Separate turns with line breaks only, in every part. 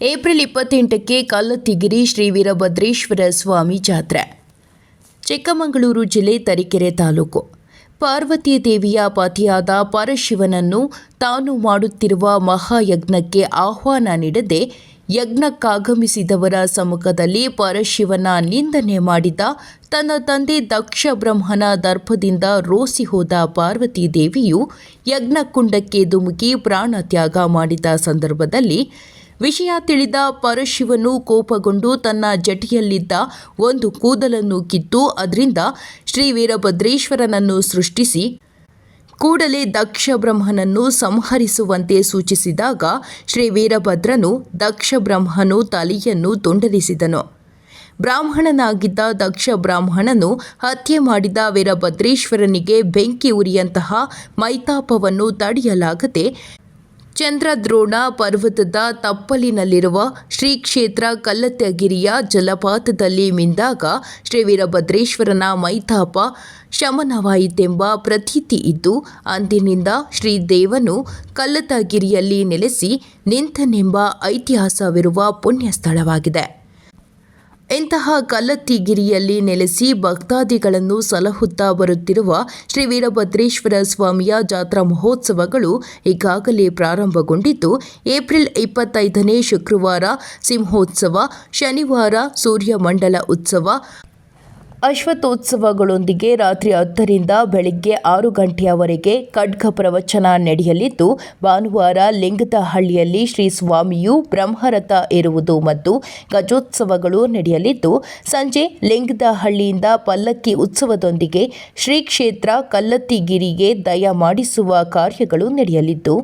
April ಇಪ್ಪತ್ತೆಂಟಕ್ಕೆ ಕಲ್ಲತ್ತಿಗಿರಿ ಶ್ರೀ ವೀರಭದ್ರೇಶ್ವರ ಸ್ವಾಮಿ ಜಾತ್ರೆ. ಚಿಕ್ಕಮಗಳೂರು ಜಿಲ್ಲೆ ತರೀಕೆರೆ ತಾಲೂಕು. ಪಾರ್ವತಿ ದೇವಿಯ ಪತಿಯಾದ ಪರಶಿವನನ್ನು ತಾನು ಮಾಡುತ್ತಿರುವ ಮಹಾಯಜ್ಞಕ್ಕೆ ಆಹ್ವಾನ ನೀಡದೆ ಯಜ್ಞಕ್ಕಾಗಮಿಸಿದವರ ಸಮ್ಮುಖದಲ್ಲಿ ಪರಶಿವನ ನಿಂದನೆ ಮಾಡಿದ ತನ್ನ ತಂದೆ ದಕ್ಷ ಬ್ರಹ್ಮನ ದರ್ಪದಿಂದ ರೋಸಿ ಹೋದ ಪಾರ್ವತಿ ದೇವಿಯು ಯಜ್ಞಕುಂಡಕ್ಕೆ ಧುಮುಕಿ ಪ್ರಾಣ ತ್ಯಾಗ ಮಾಡಿದ ಸಂದರ್ಭದಲ್ಲಿ ವಿಷಯ ತಿಳಿದ ಪರಶಿವನು ಕೋಪಗೊಂಡು ತನ್ನ ಜಟಿಯಲ್ಲಿದ್ದ ಒಂದು ಕೂದಲನ್ನು ಕಿತ್ತು ಅದರಿಂದ ಶ್ರೀ ವೀರಭದ್ರೇಶ್ವರನನ್ನು ಸೃಷ್ಟಿಸಿ, ಕೂಡಲೇ ದಕ್ಷ ಬ್ರಹ್ಮನನ್ನು ಸಂಹರಿಸುವಂತೆ ಸೂಚಿಸಿದಾಗ ಶ್ರೀ ವೀರಭದ್ರನು ದಕ್ಷ ಬ್ರಹ್ಮನು ತಲೆಯನ್ನು ತುಂಡರಿಸಿದನು. ಬ್ರಾಹ್ಮಣನಾಗಿದ್ದ ದಕ್ಷ ಬ್ರಾಹ್ಮಣನು ಹತ್ಯೆ ಮಾಡಿದ ವೀರಭದ್ರೇಶ್ವರನಿಗೆ ಬೆಂಕಿ ಉರಿಯಂತಹ ಮೈತಾಪವನ್ನು ತಡೆಯಲಾಗದೆ ಚಂದ್ರದ್ರೋಣ ಪರ್ವತದ ತಪ್ಪಲಿನಲ್ಲಿರುವ ಶ್ರೀ ಕ್ಷೇತ್ರ ಕಲ್ಲತ್ತಗಿರಿಯ ಜಲಪಾತದಲ್ಲಿ ಮಿಂದಾಗ ಶ್ರೀ ವೀರಭದ್ರೇಶ್ವರನ ಮೈತಾಪ ಶಮನವಾಯಿತೆಂಬ ಪ್ರತೀತಿ ಇದ್ದು, ಅಂದಿನಿಂದ ಶ್ರೀದೇವನು ಕಲ್ಲತ್ತಗಿರಿಯಲ್ಲಿ ನೆಲೆಸಿ ನಿಂತನೆಂಬ ಐತಿಹಾಸವಿರುವ ಪುಣ್ಯ ಸ್ಥಳವಾಗಿದೆ ಇಂತಹ ಕಲ್ಲತ್ತಿಗಿರಿಯಲ್ಲಿ ನೆಲೆಸಿ ಭಕ್ತಾದಿಗಳನ್ನು ಸಲಹುತ್ತಾ ಬರುತ್ತಿರುವ ಶ್ರೀ ವೀರಭದ್ರೇಶ್ವರ ಸ್ವಾಮಿಯ ಜಾತ್ರಾ ಮಹೋತ್ಸವಗಳು ಈಗಾಗಲೇ ಪ್ರಾರಂಭಗೊಂಡಿದ್ದು, ಏಪ್ರಿಲ್ ಇಪ್ಪತ್ತೈದನೇ ಶುಕ್ರವಾರ ಸಿಂಹೋತ್ಸವ, ಶನಿವಾರ ಸೂರ್ಯಮಂಡಲ ಉತ್ಸವ ಅಶ್ವತ್ಥೋತ್ಸವಗಳೊಂದಿಗೆ ರಾತ್ರಿ ಹತ್ತರಿಂದ ಬೆಳಗ್ಗೆ ಆರು ಗಂಟೆಯವರೆಗೆ ಖಡ್ಗ ಪ್ರವಚನ ನಡೆಯಲಿದ್ದು, ಭಾನುವಾರ ಲಿಂಗದಹಳ್ಳಿಯಲ್ಲಿ ಶ್ರೀ ಸ್ವಾಮಿಯು ಬ್ರಹ್ಮರಥ ಇರುವುದು ಮತ್ತು ಗಜೋತ್ಸವಗಳು ನಡೆಯಲಿದ್ದು, ಸಂಜೆ ಲಿಂಗದಹಳ್ಳಿಯಿಂದ ಪಲ್ಲಕ್ಕಿ ಉತ್ಸವದೊಂದಿಗೆ ಶ್ರೀ ಕ್ಷೇತ್ರ ಕಲ್ಲತ್ತಿಗಿರಿಗೆ ದಯ ಮಾಡಿಸುವ ಕಾರ್ಯಗಳು ನಡೆಯಲಿದ್ದು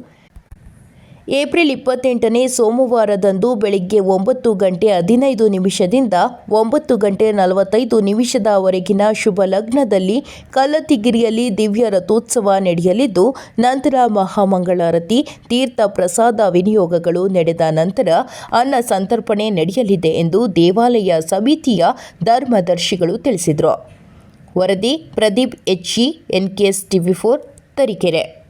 ಏಪ್ರಿಲ್ ಇಪ್ಪತ್ತೆಂಟನೇ ಸೋಮವಾರದಂದು ಬೆಳಗ್ಗೆ ಒಂಬತ್ತು ಗಂಟೆ ಹದಿನೈದು ನಿಮಿಷದಿಂದ ಒಂಬತ್ತು ಗಂಟೆ ನಲವತ್ತೈದು ನಿಮಿಷದವರೆಗಿನ ಶುಭ ಲಗ್ನದಲ್ಲಿ ಕಲ್ಲತಿಗಿರಿಯಲ್ಲಿ ದಿವ್ಯ ರಥೋತ್ಸವ ನಡೆಯಲಿದ್ದು, ನಂತರ ಮಹಾಮಂಗಳಾರತಿ, ತೀರ್ಥ ಪ್ರಸಾದ ವಿನಿಯೋಗಗಳು ನಡೆದ ನಂತರ ಅನ್ನ ಸಂತರ್ಪಣೆ ನಡೆಯಲಿದೆ ಎಂದು ದೇವಾಲಯ ಸಮಿತಿಯ ಧರ್ಮದರ್ಶಿಗಳು ತಿಳಿಸಿದರು. ವರದಿ Pradeep HE NKS TV four Tarikere.